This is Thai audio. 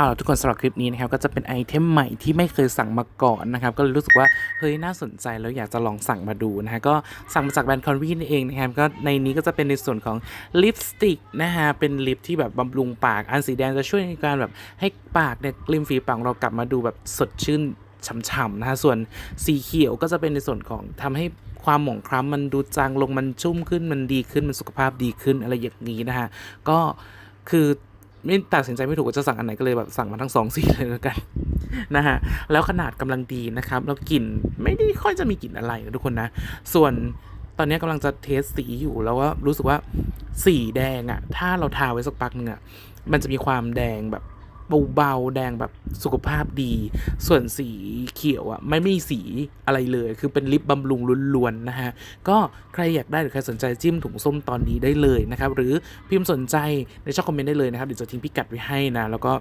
เอาล่ะทุกคนสำหรับคลิปนี้นะครับก็จะเป็นไอเทมใหม่ที่ไม่เคยสั่งมาก่อนนะครับก็เลยรู้สึกว่าเฮ้ยน่าสนใจแล้วอยากจะลองสั่งมาดูนะฮะก็สั่งมาจากแบรนด์คอนวีนเองนะครับก็ในนี้ก็จะเป็นในส่วนของลิปสติกนะฮะเป็นลิปที่แบบบำรุงปากอันสีแดงจะช่วยในการแบบให้ปากเนี่ยริมฝีปากเรากลับมาดูแบบสดชื่นฉ่ำๆนะฮะส่วนสีเขียวก็จะเป็นในส่วนของทำให้ความหมองคล้ำมันดูจางลงมันชุ่มขึ้นมันดีขึ้นมันสุขภาพดีขึ้นอะไรอย่างนี้นะฮะก็คือ ไม่ตัดสินใจไม่ถูกว่าจะสั่งอันไหนก็เลยแบบสั่งมาทั้งสองสีเลยแล้วกันนะฮะแล้วขนาดกำลังดีนะครับแล้วกลิ่นไม่ได้ค่อยจะมีกลิ่นอะไรนะทุกคนนะ ส่วนตอนนี้กำลังจะเทสสีอยู่แล้วว่ารู้สึกว่าสีแดงอะ่ะ ถ้าเราทาไว้สักพักหนึ่งอะ่ะมันจะมีความแดงแบบ เบาๆ แดงแบบสุขภาพดี ส่วนสีเขียวอะ่ะไม่มีสีอะไรเลย คือเป็นลิปบำรุงล้วนๆนะฮะ ก็ใครอยากได้หรือใครสนใจจิ้มถุงส้มตอนนี้ได้เลยนะครับ หรือพิมพ์สนใจในช่องคอมเมนต์ได้เลยนะครับ เดี๋ยวจะทิ้งพิกัดไว้ให้นะ แล้วก็